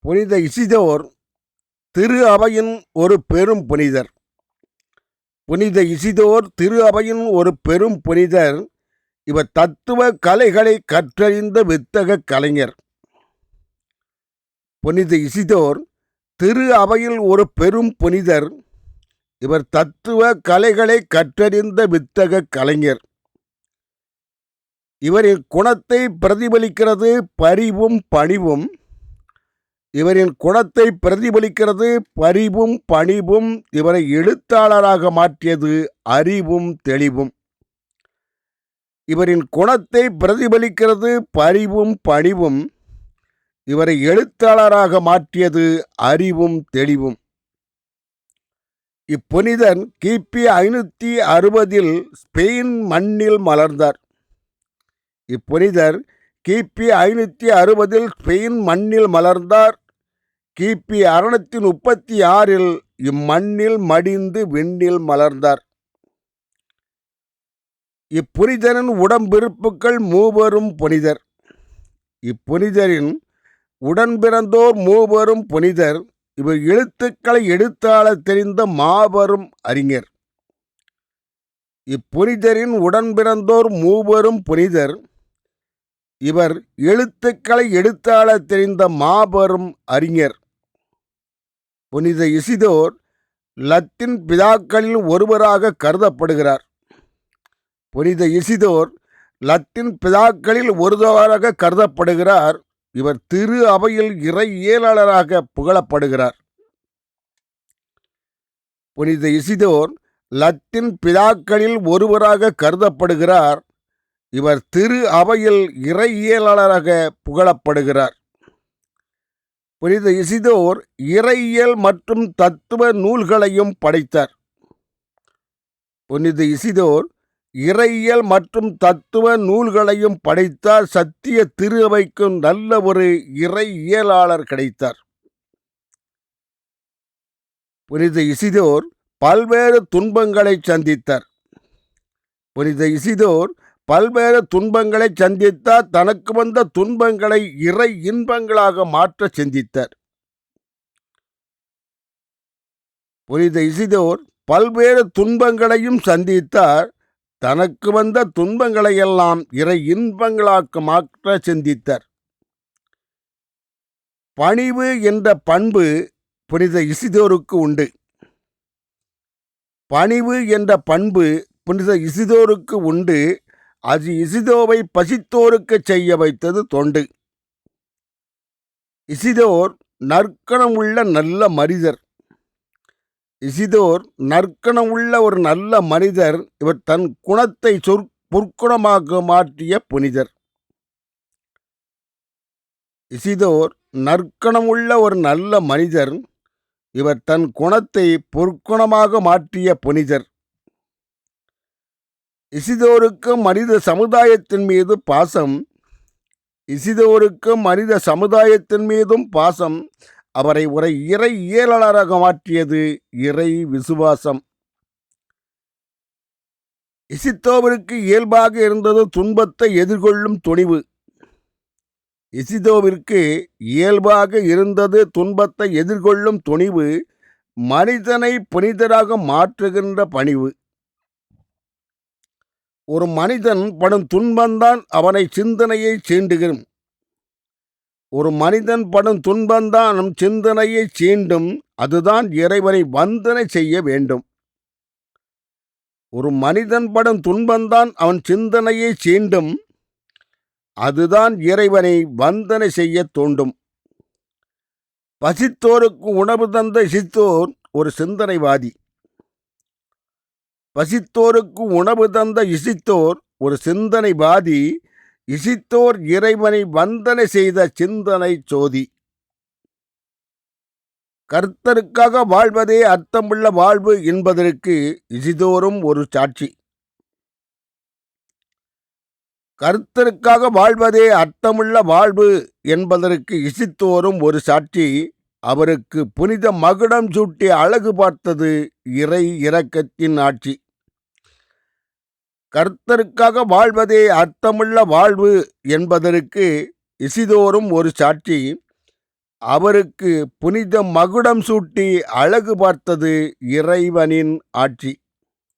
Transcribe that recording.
புனித இசிதோர் திரு அவையின் ஒரு பெரும் புனிதர். புனித இசிதோர் திரு அவையின் ஒரு பெரும் புனிதர். இவர் தத்துவ கலைகளை கற்றறிந்த வித்தக கலைஞர். புனித இசிதோர் திரு அவையில் ஒரு பெரும் புனிதர். இவர் தத்துவ கலைகளை கற்றறிந்த வித்தக கலைஞர். இவரின் குணத்தை பிரதிபலிக்கிறது பரிவும் பணிவும். இவரின் குணத்தை பிரதிபலிக்கிறது பரிவும் பணிவும் இவரை எழுத்தாளராக மாற்றியது அறிவும் தெளிவும். இவரின் குணத்தை பிரதிபலிக்கிறது பரிவும் பணிவும் இவரை எழுத்தாளராக மாற்றியது அறிவும் தெளிவும். இப்புனிதன் கிபி ஐநூற்றி அறுபதில் ஸ்பெயின் மண்ணில் மலர்ந்தார். இப்புனிதர் கிபி ஐநூற்றி அறுபதில் ஸ்பெயின் மண்ணில் மலர்ந்தார். கிபி அறுநூத்தி முப்பத்தி ஆறில் இம்மண்ணில் மடிந்து விண்ணில் மலர்ந்தார். இப்புனிதரின் உடம்பிருப்புக்கள் மூவரும் புனிதர். இப்புனிதரின் உடன்பிறந்தோர் மூவரும் புனிதர். இவர் எழுத்துக்களை எடுத்தாள தெரிந்த மாபெரும் அறிஞர். இப்புனிதரின் உடன்பிறந்தோர் மூவரும் புனிதர். இவர் எழுத்துக்களை எடுத்தாள தெரிந்த மாபெரும் அறிஞர். புனித இசிதோர் லத்தின் பிதாக்களில் ஒருவராக கருதப்படுகிறார். புனித இசிதோர் லத்தின் பிதாக்களில் ஒருவராக கருதப்படுகிறார். இவர் திரு அவையில் இறை இயலாளராக புகழப்படுகிறார். புனித இசிதோர் லத்தின் பிதாக்களில் ஒருவராக கருதப்படுகிறார். இவர் திரு அவையில் இறை இயலாளராக புகழப்படுகிறார். புனித இசிதோர் இறையியல் மற்றும் தத்துவ நூல்களையும் படைத்தார். புனித இசிதோர் இறையியல் மற்றும் தத்துவ நூல்களையும் படைத்தார். சத்திய திருவைக்கும் நல்ல ஒரு இறையியலாளர் கிடைத்தார். புனித இசிதோர் பல்வேறு துன்பங்களை சந்தித்தார். புனித இசிதோர் பல்வேறு துன்பங்களை சந்தித்தார். தனக்கு வந்த துன்பங்களை இறை இன்பங்களாக மாற்ற சிந்தித்தார். புனித இசிதோர் பல்வேறு துன்பங்களையும் சந்தித்தார். தனக்கு வந்த துன்பங்களை எல்லாம் இறை இன்பங்களாக மாற்ற சிந்தித்தார். பணிவு என்ற பண்பு புனித இசிதோருக்கு உண்டு. பணிவு என்ற பண்பு புனித இசிதோருக்கு உண்டு. அது இசிதோவை பசித்தோருக்கு செய்ய வைத்தது தொண்டு. இசிதோர் நற்கணம் உள்ள நல்ல மனிதர். இசிதோர் நற்கணம் உள்ள ஒரு நல்ல மனிதர். இவர் தன் குணத்தை சொற் பொற்குணமாக மாற்றிய புனிதர். இசிதோர் நற்கணம் உள்ள ஒரு நல்ல மனிதர். இவர் தன் குணத்தை பொற்குணமாக மாற்றிய புனிதர். இசிதோருக்கு மனித சமுதாயத்தின் மீது பாசம் இசிதோருக்கு மனித சமுதாயத்தின் மீதும் பாசம் அவரை ஒரு இறை இயலாளராக மாற்றியது இறை விசுவாசம். இசித்தோவிற்கு இயல்பாக இருந்தது துன்பத்தை எதிர்கொள்ளும் துணிவு. இசிதோவிற்கு இயல்பாக இருந்தது துன்பத்தை எதிர்கொள்ளும் துணிவு மனிதனை புனிதராக மாற்றுகின்ற பணிவு. ஒரு மனிதன் படும் துன்பம்தான் அவனை சிந்தனையை சீண்டுகிறோம் ஒரு மனிதன் படும் துன்பம்தான் நம் சிந்தனையை சீண்டும் அதுதான் இறைவனை வந்தனை செய்ய வேண்டும். ஒரு மனிதன் படும் துன்பம்தான் அவன் சிந்தனையை சீண்டும் அதுதான் இறைவனை வந்தனை செய்ய தூண்டும். பசித்தோருக்கு உணவு தந்த சித்தோர் ஒரு சிந்தனைவாதி. பசித்தோருக்கு உணவு தந்த இசித்தோர் ஒரு சிந்தனை பாதி இசித்தோர் இறைவனை வந்தனை செய்த சிந்தனை சோதி. கர்த்தருக்காக வாழ்வதே அர்த்தமுள்ள வாழ்வு என்பதற்கு இசிதோரும் ஒரு சாட்சி. கர்த்தருக்காக வாழ்வதே அர்த்தமுள்ள வாழ்வு என்பதற்கு இசித்தோரும் ஒரு சாட்சி. அவருக்கு புனித மகுடம் சூட்டி அழகு பார்த்தது இறை இரக்கத்தின் ஆட்சி. கர்த்தருக்காக வாழ்வதே அர்த்தமுள்ள வாழ்வு என்பதற்கு இசிதோறும் ஒரு சாட்சி. அவருக்கு புனித மகுடம் சூட்டி அழகு பார்த்தது இறைவனின் ஆட்சி.